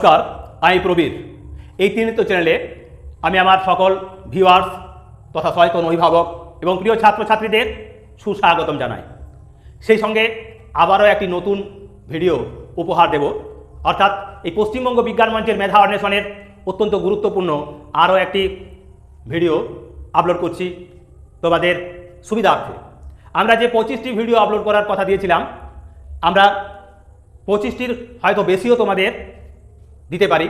নমস্কার, আমি প্রবীর। এই তিনিত চ্যানেলে আমি আমার সকল ভিউয়ার্স তথা সচেতন অভিভাবক এবং প্রিয় ছাত্রছাত্রীদের সুস্বাগতম জানাই। সেই সঙ্গে আবারও একটি নতুন ভিডিও উপহার দেব। অর্থাৎ এই পশ্চিমবঙ্গ বিজ্ঞান মঞ্চের মেধা অন্বেষণের অত্যন্ত গুরুত্বপূর্ণ আরও একটি ভিডিও আপলোড করছি তোমাদের সুবিধার্থে। আমরা যে পঁচিশটি ভিডিও আপলোড করার কথা দিয়েছিলাম, আমরা পঁচিশটির হয়তো বেশিও তোমাদের দিতে পারি।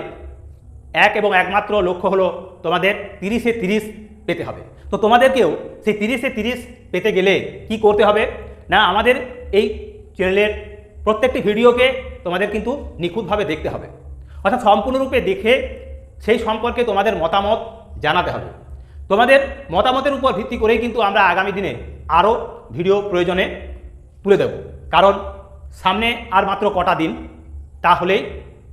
এক এবং একমাত্র লক্ষ্য হলো তোমাদের তিরিশে তিরিশ পেতে হবে। তো তোমাদেরকেও সেই তিরিশে তিরিশ পেতে গেলে কি করতে হবে? না, আমাদের এই চ্যানেলের প্রত্যেকটি ভিডিওকে তোমাদের কিন্তু নিখুঁতভাবে দেখতে হবে। অর্থাৎ সম্পূর্ণরূপে দেখে সেই সম্পর্কে তোমাদের মতামত জানাতে হবে। তোমাদের মতামতের উপর ভিত্তি করেই কিন্তু আমরা আগামী দিনে আরও ভিডিও প্রয়োজনে তুলে দেব। কারণ সামনে আর মাত্র কটা দিন, তাহলেই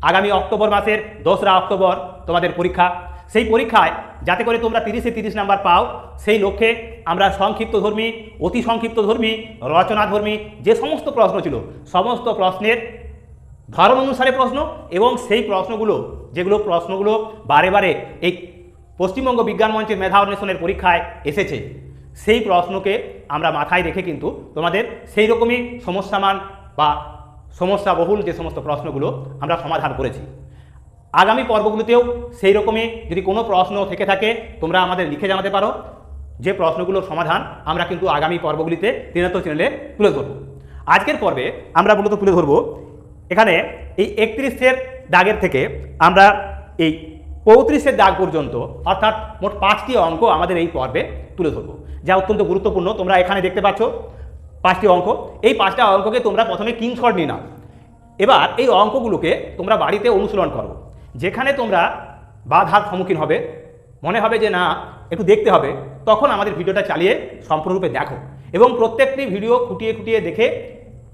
আগামী অক্টোবর মাসের দোসরা অক্টোবর তোমাদের পরীক্ষা। সেই পরীক্ষায় যাতে করে তোমরা তিরিশে তিরিশ নাম্বার পাও, সেই লক্ষ্যে আমরা সংক্ষিপ্ত ধর্মী, অতি সংক্ষিপ্ত ধর্মী রচনাধর্মী যে সমস্ত প্রশ্ন ছিল, সমস্ত প্রশ্নের ধরন অনুসারে প্রশ্ন এবং সেই প্রশ্নগুলো, যেগুলো প্রশ্নগুলো বারে বারে এই পশ্চিমবঙ্গ বিজ্ঞান মঞ্চের মেধা অন্বেষণের পরীক্ষায় এসেছে, সেই প্রশ্নকে আমরা মাথায় রেখে কিন্তু তোমাদের সেই রকমই সমস্যামান বা সমস্যা বহুল যে সমস্ত প্রশ্নগুলো আমরা সমাধান করেছি। আগামী পর্বগুলোতেও সেই রকমই যদি কোনো প্রশ্ন থেকে থাকে, তোমরা আমাদের লিখে জানাতে পারো। যে প্রশ্নগুলোর সমাধান আমরা কিন্তু আগামী পর্বগুলিতে তৃণাত্ম চ্যানেলে তুলে ধরব। আজকের পর্বে আমরা মূলত তুলে ধরব এখানে এই একত্রিশের দাগের থেকে আমরা এই পঁয়ত্রিশের দাগ পর্যন্ত, অর্থাৎ মোট পাঁচটি অঙ্ক আমাদের এই পর্বে তুলে ধরবো। যা অত্যন্ত গুরুত্বপূর্ণ, তোমরা এখানে দেখতে পাচ্ছ। পাঁচটি অঙ্ক। এই পাঁচটা অঙ্ককে তোমরা প্রথমে কিংশট নিয়ে নাও। এবার এই অঙ্কগুলোকে তোমরা বাড়িতে অনুশীলন করো। যেখানে তোমরা বাধার সম্মুখীন হবে। মনে হবে যে না, একটু দেখতে হবে। তখন আমাদের ভিডিওটা চালিয়ে সম্পূর্ণরূপে দেখো। এবং প্রত্যেকটি ভিডিও খুঁটিয়ে খুঁটিয়ে দেখে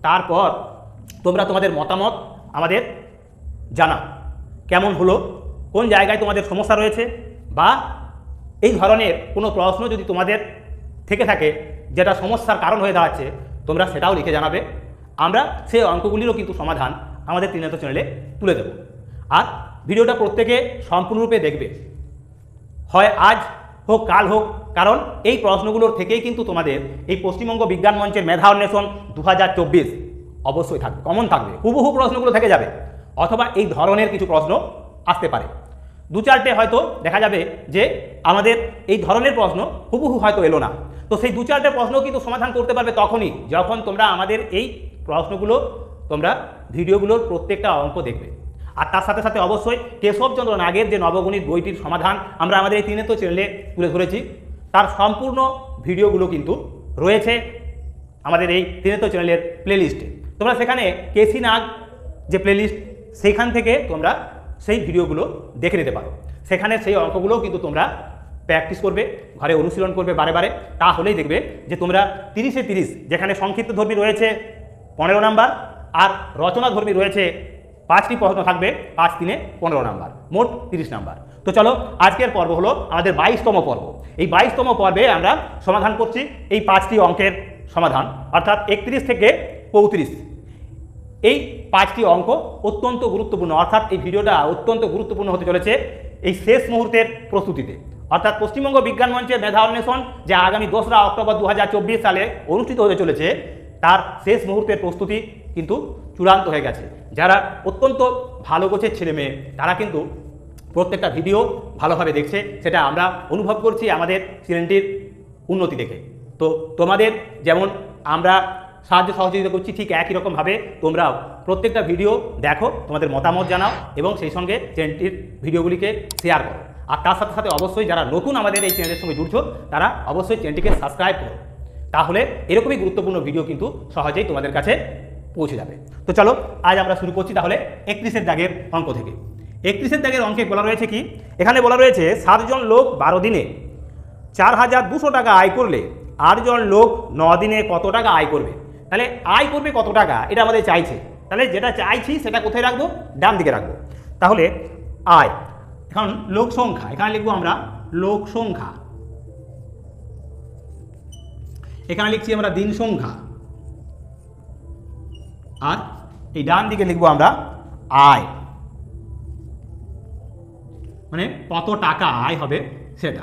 তারপর তোমরা তোমাদের মতামত আমাদের জানা কেমন হলো? কোন জায়গায় তোমাদের সমস্যা রয়েছে? বা এই ধরনের কোনো প্রশ্ন যদি তোমাদের থেকে থাকে, যেটা সমস্যার কারণ হয়ে দাঁড়াচ্ছে, তোমরা সেটাও লিখে জানাবে। আমরা সেই অঙ্কগুলিরও কিন্তু সমাধান আমাদের তিনাত চ্যানেলে তুলে দেব। আর ভিডিওটা প্রত্যেকে সম্পূর্ণরূপে দেখবে। হয় আজ হোক, কাল হোক, কারণ এই প্রশ্নগুলোর থেকেই কিন্তু তোমাদের এই পশ্চিমবঙ্গ বিজ্ঞান মঞ্চের মেধা অন্বেষণ দু হাজার চব্বিশ অবশ্যই থাকবে কমন থাকবে, হুবহু প্রশ্নগুলো থেকে যাবে, অথবা এই ধরনের কিছু প্রশ্ন আসতে পারে। দু চারটে হয়তো দেখা যাবে যে আমাদের এই ধরনের প্রশ্ন হুবহু হয়তো এলো না। তো সেই দু চারটে প্রশ্ন কিন্তু সমাধান করতে পারবে তখনই, যখন তোমরা আমাদের এই প্রশ্নগুলো, তোমরা ভিডিওগুলোর প্রত্যেকটা অঙ্ক দেখবে। আর তার সাথে সাথে অবশ্যই কেশবচন্দ্র নাগের যে নবগণিত বইটির সমাধান আমরা আমাদের এই তিনে তো চ্যানেলে তুলে ধরেছি, তার সম্পূর্ণ ভিডিওগুলো কিন্তু রয়েছে আমাদের এই তিনেতো চ্যানেলের প্লেলিস্টে তোমরা সেখানে কেসি নাগ যে প্লেলিস্ট সেইখান থেকে তোমরা সেই ভিডিওগুলো দেখে নিতে পারো। সেখানে সেই অঙ্কগুলোও কিন্তু তোমরা প্র্যাকটিস করবে, ঘরে অনুশীলন করবে বারে বারে তাহলেই দেখবে যে তোমরা তিরিশে তিরিশ যেখানে সংক্ষিপ্ত ধর্মী রয়েছে পনেরো নাম্বার আর রচনা ধর্মী রয়েছে পাঁচটি প্রশ্ন থাকবে, পাঁচ, তিনে পনেরো নাম্বার, মোট তিরিশ নাম্বার। তো চলো, আজকের পর্ব হলো আমাদের বাইশতম পর্ব। এই বাইশতম পর্বে আমরা সমাধান করছি এই পাঁচটি অঙ্কের সমাধান, অর্থাৎ একত্রিশ থেকে পঁয়ত্রিশ। এই পাঁচটি অঙ্ক অত্যন্ত গুরুত্বপূর্ণ, অর্থাৎ এই ভিডিওটা অত্যন্ত গুরুত্বপূর্ণ হতে চলেছে এই শেষ মুহূর্তের প্রস্তুতিতে। অর্থাৎ পশ্চিমবঙ্গ বিজ্ঞান মঞ্চের মেধা অন্বেষণ যা আগামী দোসরা অক্টোবর দু হাজার চব্বিশ সালে অনুষ্ঠিত হতে চলেছে, তার শেষ মুহূর্তের প্রস্তুতি কিন্তু চূড়ান্ত হয়ে গেছে। যারা অত্যন্ত ভালো গোছের ছেলে মেয়ে, তারা কিন্তু প্রত্যেকটা ভিডিও ভালোভাবে দেখছে, সেটা আমরা অনুভব করছি আমাদের চ্যানেলটির উন্নতি দেখে। তো তোমাদের যেমন আমরা সাহায্য সহযোগিতা করছি ঠিক একই রকমভাবে তোমরাও প্রত্যেকটা ভিডিও দেখো, তোমাদের মতামত জানাও এবং সেই সঙ্গে চ্যানেলটির ভিডিওগুলিকে শেয়ার করো। আর তার সাথে সাথে অবশ্যই যারা নতুন আমাদের এই চ্যানেলের সঙ্গে জুড়ছো, তারা অবশ্যই চ্যানেলটিকে সাবস্ক্রাইব করো। তাহলে এরকমই গুরুত্বপূর্ণ ভিডিও কিন্তু সহজেই তোমাদের কাছে পৌঁছে যাবে। তো চলো, আজ আমরা শুরু করছি তাহলে একত্রিশের দাগের অঙ্ক থেকে। একত্রিশের দাগের অঙ্কে বলা রয়েছে কি? এখানে বলা রয়েছে, সাতজন লোক বারো দিনে চার হাজার দুশো টাকা আয় করলে আটজন লোক ন দিনে কত টাকা আয় করবে? তাহলে আয় করবে কত টাকা? এটা আমাদের চাইছে। তাহলে যেটা চাইছি সেটা কোথায় রাখব? ডান দিকে রাখব। তাহলে আয়। এখন লোক সংখ্যা, এখানে লিখব আমরা লোক সংখ্যা। এখানে লিখছি আমরা দিন সংখ্যা। আর এই ডান দিকে লিখব আমরা আয়। মানে কত টাকা আয় হবে সেটা।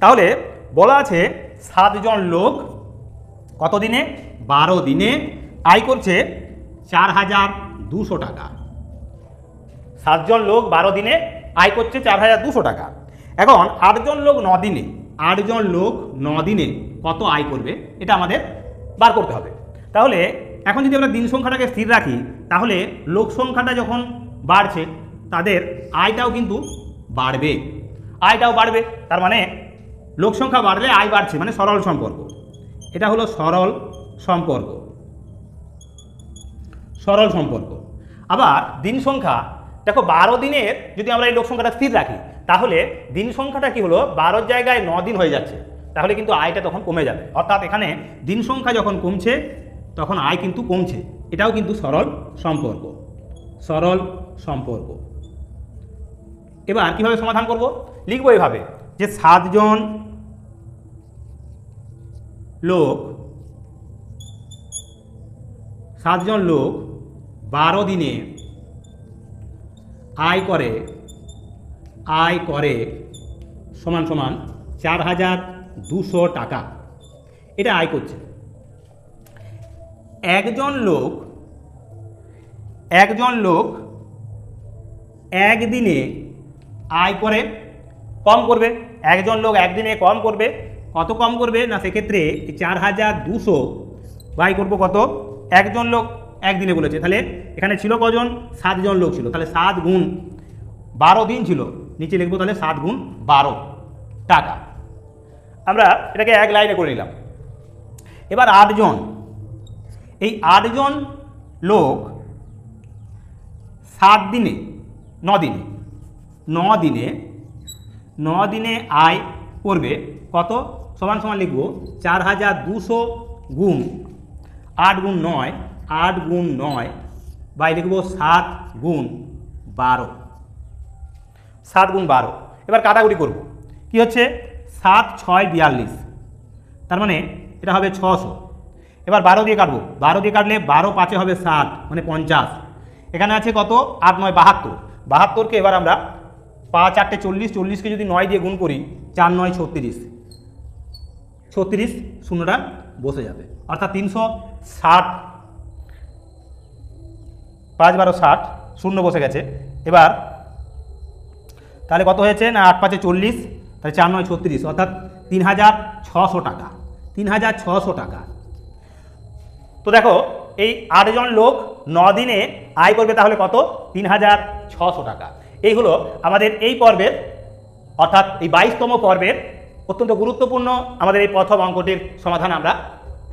তাহলে বলা আছে সাতজন লোক কত দিনে? বারো দিনে। আয় করছে চার হাজার দুশো টাকা। সাতজন লোক বারো দিনে আয় করছে চার হাজার দুশো টাকা। এখন আটজন লোক ন দিনে, আটজন লোক ন দিনে কত আয় করবে? এটা আমাদের বার করতে হবে। তাহলে এখন যদি আমরা দিন সংখ্যাটাকে স্থির রাখি, তাহলে লোক সংখ্যাটা যখন বাড়ছে, তাদের আয়টাও কিন্তু বাড়বে। আয়টাও বাড়বে, তার মানে লোক সংখ্যা বাড়লে আয় বাড়ছে মানে সরল সম্পর্ক। এটা হলো সরল সম্পর্ক। সরল সম্পর্ক। আবার দিন সংখ্যা দেখো বারো দিনের যদি আমরা এই লোক সংখ্যাটা স্থির রাখি, তাহলে দিন সংখ্যাটা কি হলো? বারোর জায়গায় ন দিন হয়ে যাচ্ছে। তাহলে কিন্তু আয়টা তখন কমে যাবে। অর্থাৎ এখানে দিন সংখ্যা যখন কমছে, তখন আয় কিন্তু কমছে। এটাও কিন্তু সরল সম্পর্ক। সরল সম্পর্ক। এবার কীভাবে সমাধান করব? লিখব এভাবে, যে সাতজন লোক সাতজন লোক বারো দিনে আয় করে আয় করে, সমান সমান চার হাজার দুশো টাকা। এটা আয় করছে। একজন লোক একজন লোক একদিনে আয় করে, কম করবে। একজন লোক একদিনে কম করবে। কত কম করবে? না, সেক্ষেত্রে চার হাজার দুশো বাই করব কত? একজন লোক একদিনে বলেছে। তাহলে এখানে ছিল কজন? সাতজন লোক ছিল। তাহলে সাত গুণ বারো দিন ছিল। নিচে লিখব তাহলে সাত গুণ বারো টাকা। আমরা এটাকে এক লাইনে করে নিলাম। এবার আটজন। এই আটজন লোক সাত দিনে, ন দিনে ন দিনে ন দিনে আয় করবে কত? সমান সমান লিখব চার হাজার দুশো গুণ আট গুণ নয়, আট গুণ নয় বাই লিখব সাত গুণ বারো। সাত গুণ বারো। এবার কাটাকুটি করব। কি হচ্ছে? সাত, ছয়, বিয়াল্লিশ। তার মানে এটা হবে ছশো। এবার বারো দিয়ে কাটবো। বারো দিয়ে কাটলে বারো পাঁচে হবে ষাট মানে পঞ্চাশ। এখানে আছে কত? আট, নয়, বাহাত্তর। বাহাত্তরকে এবার আমরা পাঁচ আটটে চল্লিশ, চল্লিশকে যদি নয় দিয়ে গুণ করি, চার, নয়, ছত্রিশ। ছত্রিশ শূন্যটা বসে যাবে। অর্থাৎ তিনশো ষাট পাঁচ বারো ষাট, শূন্য বসে গেছে। এবার, তাহলে কত হয়েছে? না, আট পাঁচে চল্লিশ, তাহলে চার নয় ছত্রিশ, অর্থাৎ তিন হাজার ছশো টাকা। তিন হাজার ছশো টাকা। তো দেখো, এই আটজন লোক দিনে আয় করবে তাহলে কত? তিন হাজার ছশো টাকা। এই হলো আমাদের এই পর্বের, অর্থাৎ এই বাইশতম পর্বের অত্যন্ত গুরুত্বপূর্ণ আমাদের এই প্রথম অঙ্কটির সমাধান আমরা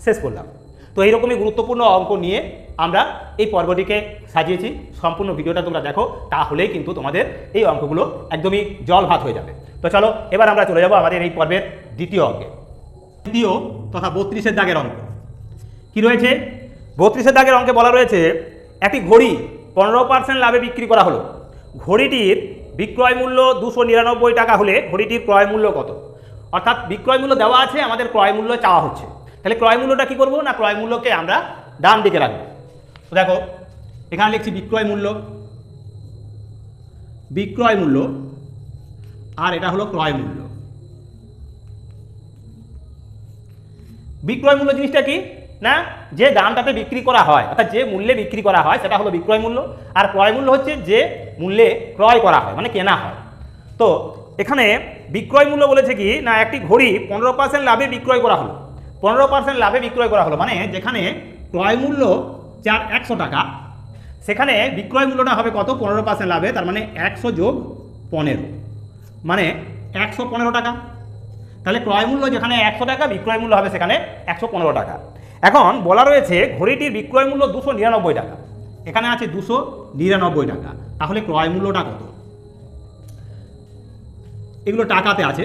শেষ করলাম। তো এইরকমই গুরুত্বপূর্ণ অঙ্ক নিয়ে আমরা এই পর্বটিকে সাজিয়েছি। সম্পূর্ণ ভিডিওটা তোমরা দেখো, তাহলেই কিন্তু তোমাদের এই অঙ্কগুলো একদমই জল ভাত হয়ে যাবে। তো চলো, এবার আমরা চলে যাব আমাদের এই পর্বের দ্বিতীয় অঙ্কে। দ্বিতীয় তথা বত্রিশের দাগের অঙ্ক। কি রয়েছে? বত্রিশের দাগের অঙ্কে বলা রয়েছে, একটি ঘড়ি পনেরো পার্সেন্ট লাভে বিক্রি করা হলো। ঘড়িটির বিক্রয় মূল্য দুশো নিরানব্বই টাকা হলে ঘড়িটির ক্রয় মূল্য কত? অর্থাৎ বিক্রয় মূল্য দেওয়া আছে, আমাদের ক্রয় মূল্য চাওয়া হচ্ছে। তাহলে ক্রয় মূল্যটা কী করব না ক্রয় মূল্যকে আমরা ডান দিকে রাখব? তো দেখো, এখানে লিখছি বিক্রয় মূল্য। বিক্রয় মূল্য, আর এটা হলো ক্রয় মূল্য। বিক্রয় মূল্য জিনিসটা কি? না, যে দামটাতে বিক্রি করা হয়, অর্থাৎ যে মূল্যে বিক্রি করা হয়, সেটা হলো বিক্রয় মূল্য। আর ক্রয় মূল্য হচ্ছে যে মূল্যে ক্রয় করা হয় মানে কেনা হয়। তো এখানে বিক্রয় মূল্য বলেছে কি? না, একটি ঘড়ি পনেরো পার্সেন্ট লাভে বিক্রয় করা হলো। পনেরো পার্সেন্ট লাভে বিক্রয় করা হলো। মানে যেখানে ক্রয় মূল্য চার একশো টাকা, সেখানে বিক্রয় মূল্যটা হবে কত? পনেরো পার্সেন্ট লাভে, তার মানে একশো যোগ পনেরো। মানে একশো পনেরো টাকা। তাহলে ক্রয় মূল্য যেখানে একশো টাকা, বিক্রয় মূল্য হবে সেখানে একশো পনেরো টাকা। এখন বলা রয়েছে ঘড়িটির বিক্রয় মূল্য দুশো নিরানব্বই টাকা। এখানে আছে দুশো নিরানব্বই টাকা। তাহলে ক্রয় মূল্যটা কত? এগুলো টাকাতে আছে।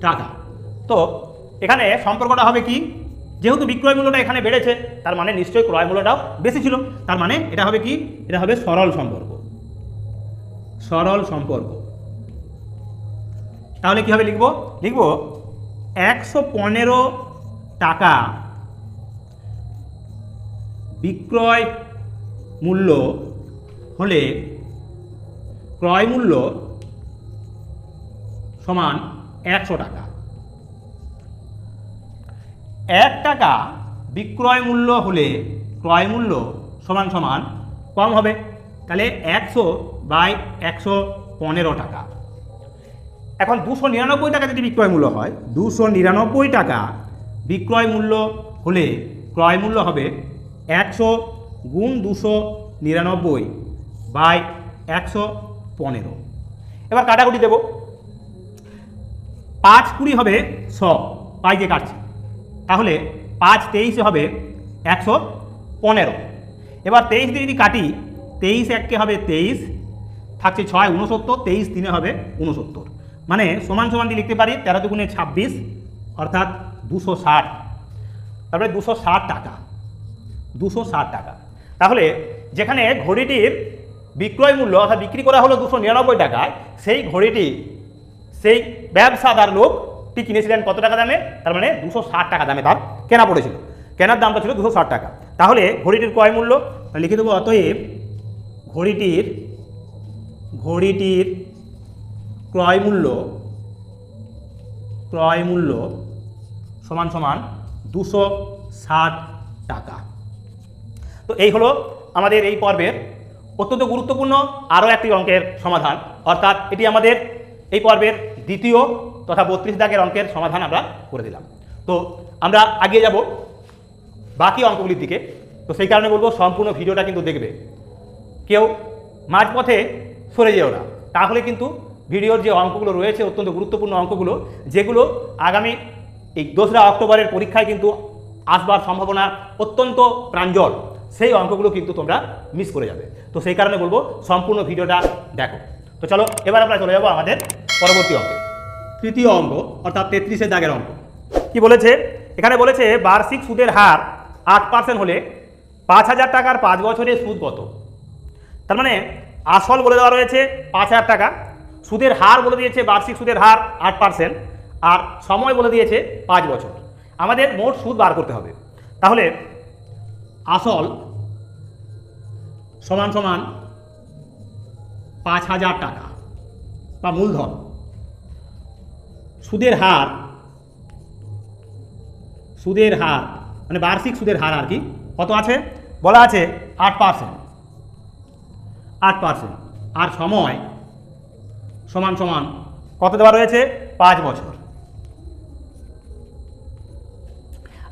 টাকা। তো এখানে সম্পর্কটা হবে কি? যেহেতু বিক্রয় মূল্যটা এখানে বেড়েছে, তার মানে নিশ্চয়ই ক্রয় মূল্যটাও বেশি ছিল। তার মানে এটা হবে কি? এটা হবে সরল সম্পর্ক। সরল সম্পর্ক। তাহলে কীভাবে লিখব? লিখব একশো পনেরো টাকা বিক্রয় মূল্য হলে ক্রয় মূল্য সমান একশো টাকা। এক টাকা বিক্রয় মূল্য হলে ক্রয় মূল্য সমান সমান কম হবে। তাহলে একশো বাই একশো পনেরো টাকা। এখন দুশো নিরানব্বই টাকা যদি বিক্রয় মূল্য হয়, দুশো নিরানব্বই টাকা বিক্রয় মূল্য হলে ক্রয় মূল্য হবে একশো গুণ দুশো নিরানব্বই বাই একশো পনেরো। এবার কাটাকুটি দেব। পাঁচ কুড়ি হবে শ পাই দিয়ে কাটছে। তাহলে পাঁচ তেইশে হবে একশো পনেরো। এবার তেইশ দিয়ে যদি কাটি, তেইশ এককে হবে তেইশ, থাকছে ছয় উনসত্তর তেইশ তিনে হবে উনসত্তর মানে সমান সমান দিয়ে লিখতে পারি তেরো দুগুণে ছাব্বিশ, অর্থাৎ দুশো ষাট। তারপরে দুশো ষাট টাকা, দুশো ষাট টাকা। তাহলে যেখানে ঘড়িটির বিক্রয় মূল্য অর্থাৎ বিক্রি করা হলো দুশো নিরানব্বই টাকায়, সেই ঘড়িটি, সেই ব্যবসাদার লোকটি কিনেছিলেন কত টাকা দামে? তার মানে দুশো টাকা দামে তার কেনা পড়েছিল। কেনার দামটা ছিল দুশো টাকা। তাহলে ঘড়িটির ক্রয় মূল্য? লিখে দেবো, অতএব ঘড়িটির ঘড়িটির ক্রয় মূল্য ক্রয় মূল্য সমান সমান দুশো টাকা। তো এই হলো আমাদের এই পর্বের অত্যন্ত গুরুত্বপূর্ণ আরও একটি অঙ্কের সমাধান। অর্থাৎ এটি আমাদের এই পর্বের দ্বিতীয় তথা বত্রিশ দাগের অঙ্কের সমাধান আমরা করে দিলাম। তো আমরা আগিয়ে যাব বাকি অঙ্কগুলির দিকে। তো সেই কারণে বলব, সম্পূর্ণ ভিডিওটা কিন্তু দেখবে। কেউ মাঝপথে সরে যেও না। তাহলে কিন্তু ভিডিওর যে অঙ্কগুলো রয়েছে, অত্যন্ত গুরুত্বপূর্ণ অঙ্কগুলো, যেগুলো আগামী এই দোসরা অক্টোবরের পরীক্ষায় কিন্তু আসবার সম্ভাবনা অত্যন্ত প্রাঞ্জল, সেই অঙ্কগুলো কিন্তু তোমরা মিস করে যাবে। তো সেই কারণে বলব, সম্পূর্ণ ভিডিওটা দেখো। তো চলো, এবার আমরা চলে যাব আমাদের পরবর্তী অঙ্কে। তৃতীয় অঙ্ক, অর্থাৎ তেত্রিশের দাগের অঙ্ক। কি বলেছে? এখানে বলেছে, বার্ষিক সুদের হার আট পার্সেন্ট হলে পাঁচ হাজার টাকার পাঁচ বছরের সুদ কত? তার মানে আসল বলে দেওয়া রয়েছে পাঁচ হাজার টাকা। সুদের হার বলে দিয়েছে, বার্ষিক সুদের হার আট পার্সেন্ট আর সময় বলে দিয়েছে পাঁচ বছর। আমাদের মোট সুদ বার করতে হবে। তাহলে আসল সমান সমান পাঁচ হাজার টাকা বা মূলধন সুদের হার। সুদের হার। মানে বার্ষিক সুদের হার আর কি। কত আছে? বলা আছে আট পার্সেন্ট। আট পার্সেন্ট। আর সময় সমান সমান কত দেওয়া রয়েছে? পাঁচ বছর।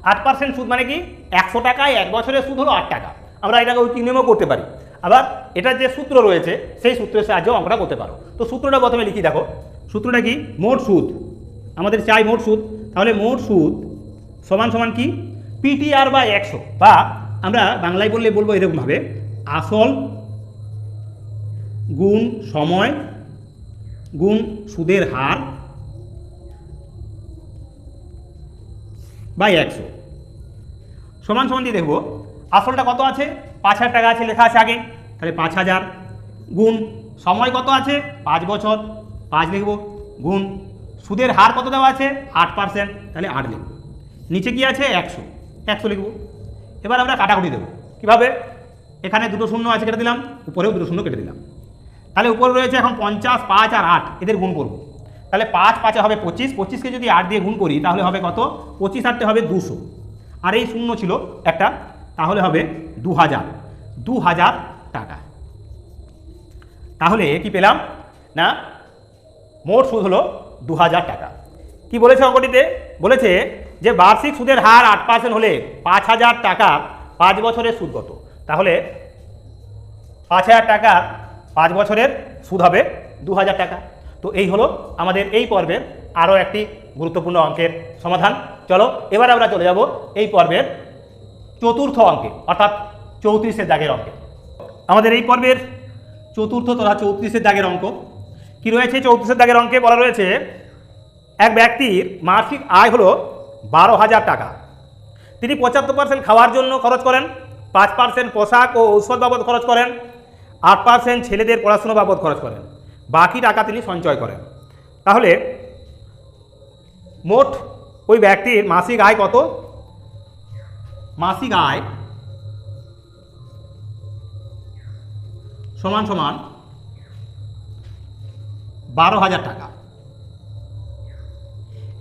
আট পার্সেন্ট সুদ মানে কি? একশো টাকায় এক বছরের সুদ হলো আট টাকা। আমরা এটাকে ওই নিয়মও করতে পারি। আবার এটার যে সূত্র রয়েছে, সেই সূত্রের সাহায্যেও আমরা করতে পারো। তো সূত্রটা প্রথমে লিখি, দেখো। সূত্রটা কি? মোট সুদ। আমাদের চাই মোট সুদ, তাহলে মোট সুদ সমান সমান কি? পিটিআর বা একশো। বা আমরা বাংলায় বললে বলব এরকমভাবে, আসল গুণ সময় গুণ সুদের হার বাই একশো। সমান সমান দিয়ে দেখব, আসলটা কত আছে? পাঁচ হাজার টাকা আছে, লেখা আছে আগে। তাহলে পাঁচ হাজার গুণ সময় কত আছে? পাঁচ বছর। পাঁচ লিখব, গুণ সুদের হার কত দেওয়া আছে? আট পার্সেন্ট তাহলে আট লিখব। নিচে কি আছে? একশো। একশো লিখব। এবার আমরা কাটাকুটি দেবো। কীভাবে? এখানে দুটো শূন্য আছে, কেটে দিলাম। উপরেও দুটো শূন্য কেটে দিলাম। তাহলে উপরে রয়েছে এখন পঞ্চাশ, পাঁচ আর আট। এদের গুণ করব। তাহলে পাঁচ, পাঁচে হবে পঁচিশ। পঁচিশকে যদি আট দিয়ে গুণ করি, তাহলে হবে কত? পঁচিশ আটতে হবে দুশো। আর এই শূন্য ছিল একটা, তাহলে হবে দু হাজার দু হাজার টাকা। তাহলে কি পেলাম? না, মোট সুদ হলো দু হাজার টাকা। কি বলেছে অঙ্কটিতে? বলেছে যে বার্ষিক সুদের হার আট পার্সেন্ট হলে পাঁচ হাজার টাকা পাঁচ বছরের সুদ কত? তাহলে পাঁচ হাজার টাকা পাঁচ বছরের সুদ হবে দু হাজার টাকা। তো এই হলো আমাদের এই পর্বের আরও একটি গুরুত্বপূর্ণ অঙ্কের সমাধান। চলো, এবার আমরা চলে যাব এই পর্বের চতুর্থ অঙ্কে, অর্থাৎ চৌত্রিশের দাগের অঙ্কে। আমাদের এই পর্বের চতুর্থ তথা চৌত্রিশের দাগের অঙ্ক কি রয়েছে? চৌত্রিশের দাগের অঙ্কে বলা রয়েছে, এক ব্যক্তির মাসিক আয় হলো বারো হাজার টাকা। তিনি পঁচাত্তর পার্সেন্ট খাওয়ার জন্য খরচ করেন, পাঁচ পার্সেন্ট পোশাক ও ঔষধ বাবদ খরচ করেন, আট পার্সেন্ট ছেলেদের পড়াশুনো বাবদ খরচ করেন। বাকি টাকা তিনি সঞ্চয় করেন। তাহলে মোট ওই ব্যক্তির মাসিক আয় কত? মাসিক আয় সমান সমান বারো হাজার টাকা।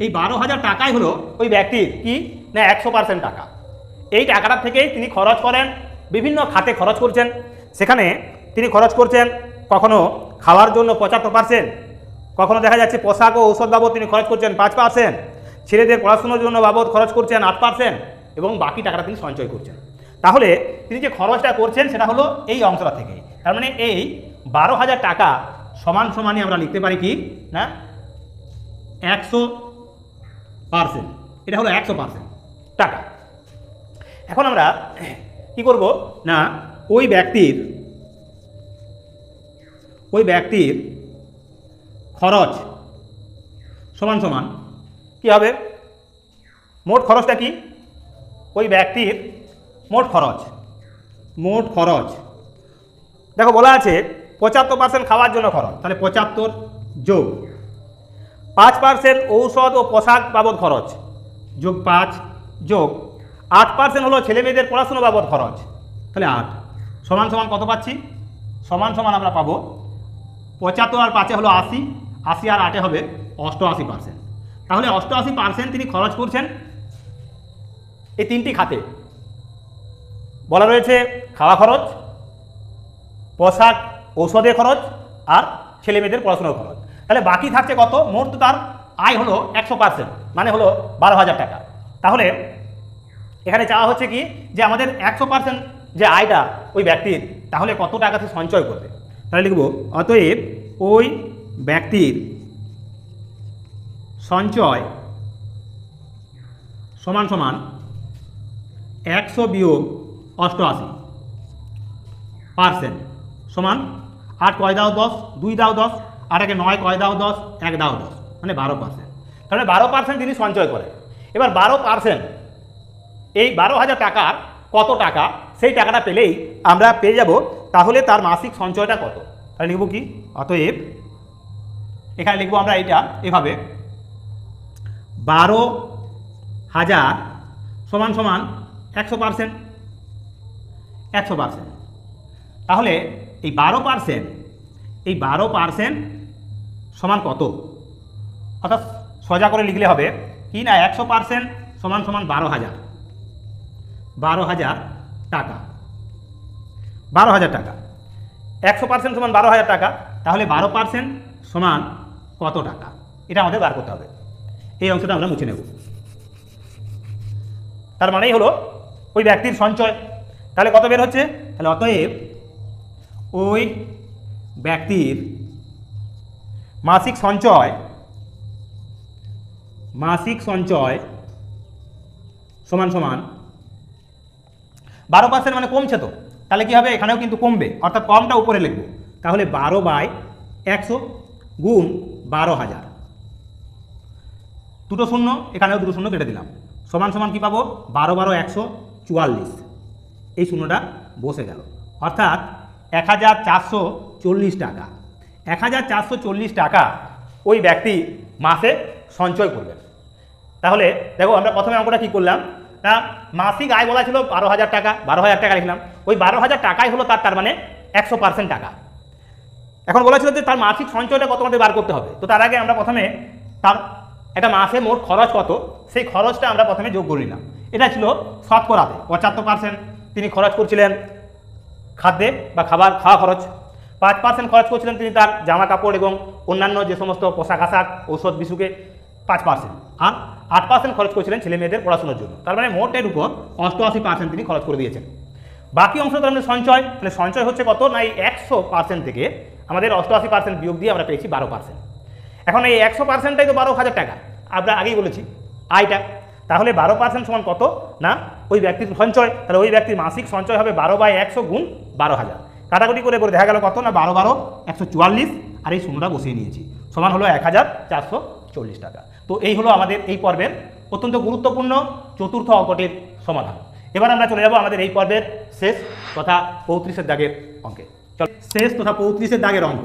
এই বারো হাজার টাকাই হলো ওই ব্যক্তির কি? না, একশো পার্সেন্ট টাকা। এই টাকাটা থেকেই তিনি খরচ করেন, বিভিন্ন খাতে খরচ করছেন। সেখানে তিনি খরচ করছেন কখনো খাওয়ার জন্য পঁচাত্তর পার্সেন্ট কখনো দেখা যাচ্ছে পোশাক ও ঔষধ বাবদ তিনি খরচ করছেন পাঁচ পার্সেন্ট ছেলেদের পড়াশোনার জন্য বাবদ খরচ করছেন আট পার্সেন্ট এবং বাকি টাকাটা তিনি সঞ্চয় করছেন। তাহলে তিনি যে খরচটা করছেন সেটা হলো এই অংশটা থেকে তার মানে এই বারো হাজার টাকা সমান সমানই আমরা লিখতে পারি কি? না? একশো পার্সেন্ট। এটা হলো একশো পার্সেন্ট। টাকা। এখন আমরা কি করব? না, ওই ব্যক্তির ওই ব্যক্তির খরচ সমান সমান কি হবে? মোট খরচটা কি? ওই ব্যক্তির মোট খরচ। মোট খরচ। দেখো বলা আছে পঁচাত্তর পার্সেন্ট খাওয়ার জন্য খরচ। তাহলে পঁচাত্তর যোগ। পাঁচ পার্সেন্ট ঔষধ ও পোশাক বাবদ খরচ। যোগ পাঁচ, যোগ আট পার্সেন্ট হলো ছেলে মেয়েদের পড়াশুনো বাবদ খরচ। তাহলে আট। সমান সমান কত পাচ্ছি? সমান সমান আমরা পাবো পঁচাত্তর আর পাঁচে হলো আশি। আশি আর আটে হবে অষ্টআশি পার্সেন্ট তাহলে অষ্টআশি পার্সেন্ট তিনি খরচ করছেন এই তিনটি খাতে। বলা রয়েছে খাওয়া খরচ, পোশাক ঔষধের খরচ আর ছেলে মেয়েদের পড়াশোনার খরচ। তাহলে বাকি থাকছে কত? মোট তার আয় হলো একশো পার্সেন্ট মানে হলো বারো হাজার টাকা। তাহলে এখানে চাওয়া হচ্ছে কি? যে আমাদের একশো পার্সেন্ট যে আয়টা ওই ব্যক্তির, তাহলে কত টাকা সে সঞ্চয় করবে? তাহলে লিখব, অতএব ওই ব্যক্তির সঞ্চয় সমান সমান একশো বিয়োগ অষ্টআশি পার্সেন্ট সমান আট কয় দাও দশ? দুই দাও দশ। আর একে নয় কয় দাও দশ? এক দাও দশ। মানে বারো পার্সেন্ট তাহলে বারো পার্সেন্ট তিনি সঞ্চয় করে। এবার বারো পার্সেন্ট এই বারো হাজার টাকার কত টাকা? সেই টাকাটা পেলেই আমরা পেয়ে যাব। তাহলে তার মাসিক সঞ্চয়টা কত? তাহলে লিখব কি? অতএব এখানে লিখব আমরা এটা এভাবে। বারো হাজার সমান সমান একশো পার্সেন্ট একশো পার্সেন্ট তাহলে এই বারো পার্সেন্ট এই বারো পার্সেন্ট সমান কত? অর্থাৎ সোজা করে লিখলে হবে, কি না, একশো পার্সেন্ট সমান সমান বারো হাজার। বারো হাজার টাকা। বারো হাজার টাকা। একশো পার্সেন্ট সমান বারো হাজার টাকা, তাহলে বারো পার্সেন্ট সমান কত টাকা? এটা আমাদের বার করতে হবে। এই অংশটা আমরা মুছে নেব। তার মানেই হলো, ওই ব্যক্তির সঞ্চয়। তাহলে কত বের হচ্ছে? তাহলে অতএব ওই ব্যক্তির মাসিক সঞ্চয় মাসিক সঞ্চয় সমান সমান বারো পার্সেন্ট মানে কমছে তো। তাহলে কি হবে? এখানেও কিন্তু কমবে। অর্থাৎ কমটা উপরে লিখব। তাহলে বারো বাই একশো গুণ বারো হাজার। দুটো শূন্য, এখানেও দুটো শূন্য কেটে দিলাম। সমান সমান কি পাবো? বারো বারো একশো চুয়াল্লিশ। এই শূন্যটা বসে গেল। অর্থাৎ এক হাজার চারশো চল্লিশ টাকা। এক হাজার চারশো চল্লিশ টাকা ওই ব্যক্তি মাসে সঞ্চয় করবেন। তাহলে দেখো আমরা প্রথমে অঙ্কটা কী করলাম? না মাসিক আয় বলা ছিল বারো হাজার টাকা, বারো হাজার টাকা লিখলাম। ওই বারো হাজার টাকাই হলো তার তার মানে একশো পার্সেন্ট টাকা। এখন বলা ছিল যে তার মাসিক সঞ্চয়টা কত আমাদের বার করতে হবে? তো তার আগে আমরা প্রথমে তার একটা মাসে মোট খরচ কত? সেই খরচটা আমরা প্রথমে যোগ করে নিলাম। এটা ছিল শতকরাতে, পঁচাত্তর পার্সেন্ট তিনি খরচ করছিলেন। খাদ্যে বা খাবার খাওয়া খরচ। পাঁচ পার্সেন্ট খরচ করছিলেন তিনি তার জামা কাপড় এবং অন্যান্য যে সমস্ত পোশাক আশাক, ঔষধ, বিশুকে পাঁচ পার্সেন্ট আর আট পার্সেন্ট খরচ করেছিলেন ছেলে মেয়েদের পড়াশোনার জন্য। তার মানে মোটের উপর অষ্টআশি পার্সেন্ট তিনি খরচ করে দিয়েছেন। বাকি অংশ তার মানে সঞ্চয়, তাহলে সঞ্চয় হচ্ছে কত? না, এই একশো পার্সেন্ট থেকে আমাদের অষ্টআশি পার্সেন্ট বিয়োগ দিয়ে আমরা পেয়েছি বারো পার্সেন্ট এখন এই একশো পার্সেন্টটাই তো বারো হাজার টাকা। আমরা আগেই বলেছি, আয়টা। তাহলে বারো পার্সেন্ট সমান কত? না, ওই ব্যক্তির সঞ্চয়। তাহলে ওই ব্যক্তির মাসিক সঞ্চয় হবে বারো বাই একশো গুণ বারো হাজার। কাটাকুটি করে করে দেখা গেল কত না? বারো বারো, একশো চুয়াল্লিশ। আর এই শূন্যটা বসিয়ে নিয়েছি। সমান হলো এক হাজার চারশো চল্লিশ টাকা। তো এই হলো আমাদের এই পর্বের অত্যন্ত গুরুত্বপূর্ণ চতুর্থ অঙ্কটির সমাধান। এবার আমরা চলে যাব আমাদের এই পর্বের শেষ তথা পঁয়ত্রিশের দাগের অঙ্কে। চল, শেষ তথা পঁয়ত্রিশের দাগের অঙ্ক।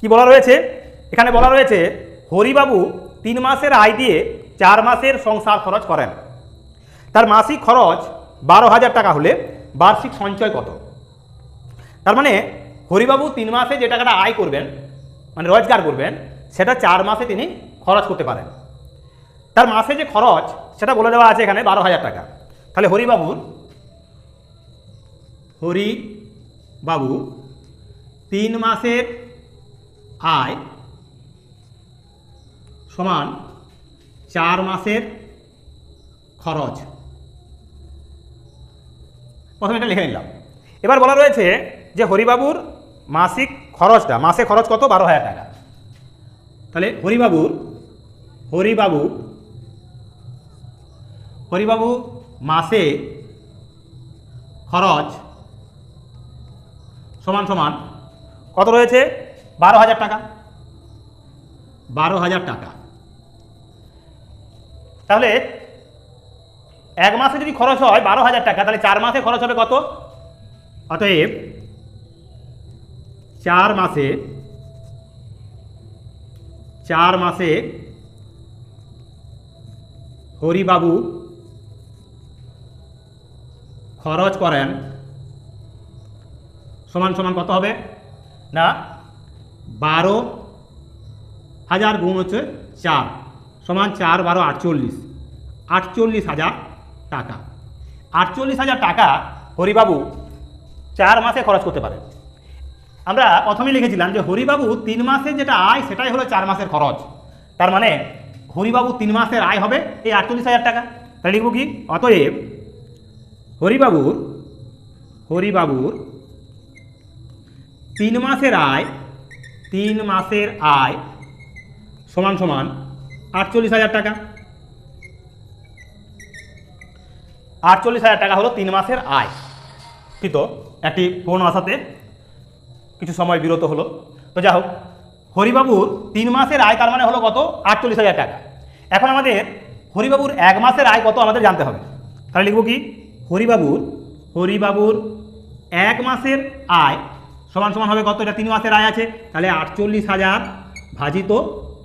কি বলা রয়েছে? এখানে বলা রয়েছে, হরিবাবু তিন মাসের আয় দিয়ে চার মাসের সংসার খরচ করেন। তার মাসিক খরচ বারো হাজার টাকা হলে বার্ষিক সঞ্চয় কত? তার মানে হরিবাবু তিন মাসে যে টাকাটা আয় করবেন মানে রোজগার করবেন, সেটা চার মাসে তিনি খরচ করতে পারেন। তার মাসে যে খরচ, সেটা বলে দেওয়া আছে এখানে বারো হাজার টাকা। তাহলে হরিবাবুর হরি বাবু তিন মাসের আয় সমান চার মাসের খরচ। প্রথমে এটা লিখে নিলাম। এবার বলা রয়েছে যে হরিবাবুর মাসিক খরচটা, মাসে খরচ কত? বারো হাজার টাকা। তাহলে হরিবাবুর, হরিবাবু হরিবাবু মাসে খরচ সমান সমান কত রয়েছে? বারো হাজার টাকা। বারো হাজার টাকা। তাহলে এক মাসে যদি খরচ হয় বারো হাজার টাকা, তাহলে চার মাসে খরচ হবে কত? অতএব চার মাসে চার মাসে হরিবাবু খরচ করেন সমান সমান কত হবে? না, বারো হাজার গুণ হচ্ছে চার। সমান চার বারো আটচল্লিশ। আটচল্লিশ হাজার টাকা। আটচল্লিশ হাজার টাকা হরিবাবু চার মাসে খরচ করতে পারেন। আমরা প্রথমেই লিখেছিলাম যে হরিবাবু তিন মাসের যেটা আয়, সেটাই হলো চার মাসের খরচ। তার মানে হরিবাবু তিন মাসের আয় হবে এই আটচল্লিশ হাজার টাকা। তাহলে লিখব কি? অতএব হরিবাবুর হরিবাবুর তিন মাসের আয়, তিন মাসের আয় সমান সমান আটচল্লিশ হাজার টাকা। আটচল্লিশ হাজার টাকা হলো তিন মাসের আয়। ঠিক তো? একটি ফোন আসাতে কিছু সময় বিরত হলো। তো যাই হোক, হরিবাবুর তিন মাসের আয় তার মানে হলো কত? আটচল্লিশ হাজার টাকা। এখন আমাদের হরিবাবুর এক মাসের আয় কত আমাদের জানতে হবে। তাহলে লিখব কি? হরিবাবুর হরিবাবুর এক মাসের আয় সমান সমান হবে কত? এটা তিন মাসের আয় আছে। তাহলে আটচল্লিশ হাজার ভাজিত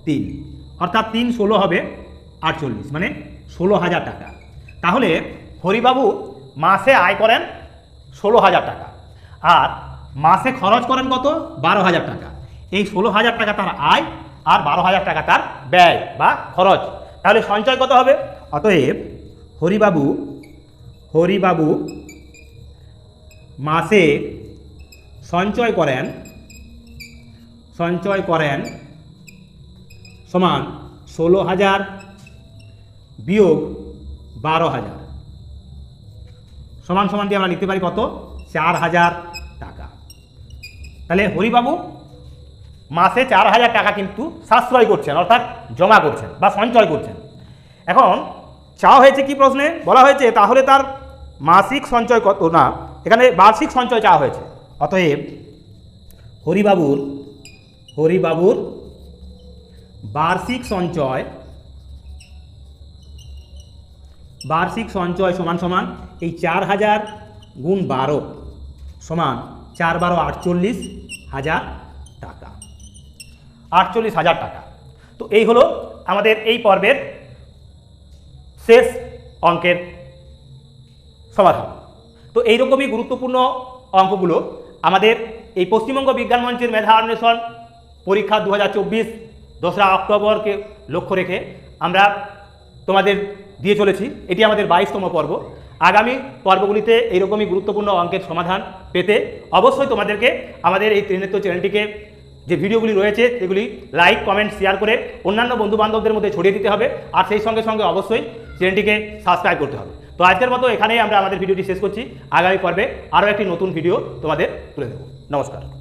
তিন। অর্থাৎ তিন ষোলো হবে আটচল্লিশ মানে ষোলো হাজার টাকা। তাহলে হরিবাবু মাসে আয় করেন ষোলো হাজার টাকা আর মাসে খরচ করেন কত? বারো হাজার টাকা। এই ষোলো হাজার টাকা তার আয় আর বারো হাজার টাকা তার ব্যয় বা খরচ। তাহলে সঞ্চয় কত হবে? অতএব হরিবাবু হরিবাবু মাসে সঞ্চয় করেন সঞ্চয় করেন সমান ষোলো হাজার বিয়োগ বারো হাজার। সমান সমান দিয়ে আমরা লিখতে পারি কত? চার হাজার টাকা। তাহলে হরিবাবু মাসে চার হাজার টাকা কিন্তু সাশ্রয় করছেন, অর্থাৎ জমা করছেন বা সঞ্চয় করছেন। এখন চাওয়া হয়েছে কি প্রশ্নে? বলা হয়েছে তাহলে তার মাসিক সঞ্চয় কত? না, এখানে বার্ষিক সঞ্চয় চাওয়া হয়েছে। অতএব হরিবাবুর হরিবাবুর বার্ষিক সঞ্চয় বার্ষিক সঞ্চয় সমান সমান এই চার হাজার গুণ বারো সমান চার বারো আটচল্লিশ হাজার টাকা। আটচল্লিশ হাজার টাকা। তো এই হলো আমাদের এই পর্বের শেষ অঙ্কের সমাধান। তো এইরকমই গুরুত্বপূর্ণ অঙ্কগুলো আমাদের এই পশ্চিমবঙ্গ বিজ্ঞান মঞ্চের মেধা অন্বেষণ পরীক্ষা দু হাজার চব্বিশ দোসরা অক্টোবরকে লক্ষ্য রেখে আমরা তোমাদের দিয়ে চলেছি। এটি আমাদের বাইশতম পর্ব। আগামী পর্বগুলিতে এইরকমই গুরুত্বপূর্ণ অঙ্কের সমাধান পেতে অবশ্যই তোমাদেরকে আমাদের এই ত্রিনেত্র চ্যানেলটিকে যে ভিডিওগুলি রয়েছে, সেগুলি লাইক, কমেন্ট, শেয়ার করে অন্যান্য বন্ধুবান্ধবদের মধ্যে ছড়িয়ে দিতে হবে। আর সেই সঙ্গে সঙ্গে অবশ্যই চ্যানেলটিকে সাবস্ক্রাইব করতে হবে। তো আজকের মতো এখানেই আমরা আমাদের ভিডিওটি শেষ করছি। আগামী পর্বে আরও একটি নতুন ভিডিও তোমাদের তুলে দেবো নমস্কার।